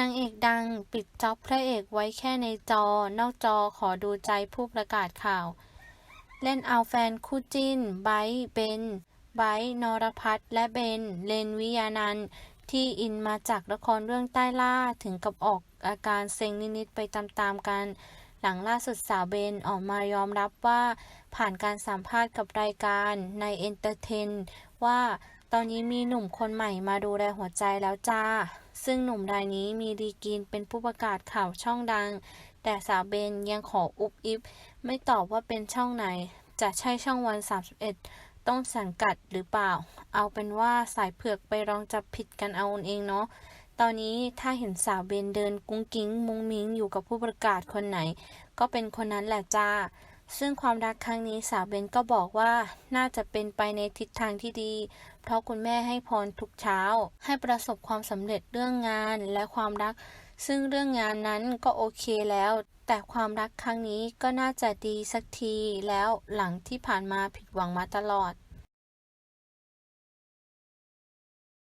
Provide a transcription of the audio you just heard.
นางเอกดังปิดจ็อบพระเอกไว้แค่ในจอ นอกจอขอดูใจผู้ประกาศข่าว เล่นเอาแฟนคู่จิ้น ไบร์เบนไบร์นรพัฒน์และเบน เลนวิยานันที่อินมาจากละครเรื่องใต้ล่าถึงกับออกอาการเซ็งนิดๆไปตามๆกัน หลังล่าสุดสาวเบนออกมายอมรับว่า ผ่านการสัมภาษณ์กับรายการในเอนเตอร์เทนว่า ตอนนี้มีหนุ่มคนใหม่มาดูแลหัวใจแล้วจ้า ซึ่งหนุ่มรายนี้มีดีกรีนเป็นผู้ประกาศข่าวช่องดัง แต่สาวเบนยังขออุบอิบไม่ตอบว่าเป็นช่องไหน จะใช่ช่องวัน 31 ต้องสังกัดหรือเปล่า เอาเป็นว่าสายเผือกไปลองจับผิดกันเอาเองเนาะ ตอนนี้ถ้าเห็นสาวเบนเดินกุ้งกิ้งมุงมิงอยู่กับผู้ประกาศคนไหน ก็เป็นคนนั้นแหละจ้า ซึ่งความรักครั้งนี้สาวเบนก็บอกว่าน่าจะเป็นไปในทิศทางที่ดี เพราะคุณแม่ให้พรทุกเช้า ให้ประสบความสำเร็จเรื่องงานและความรัก ซึ่งเรื่องงานนั้นก็โอเคแล้ว แต่ความรักครั้งนี้ก็น่าจะดีสักทีแล้วหลังที่ผ่านมาผิดหวังมาตลอด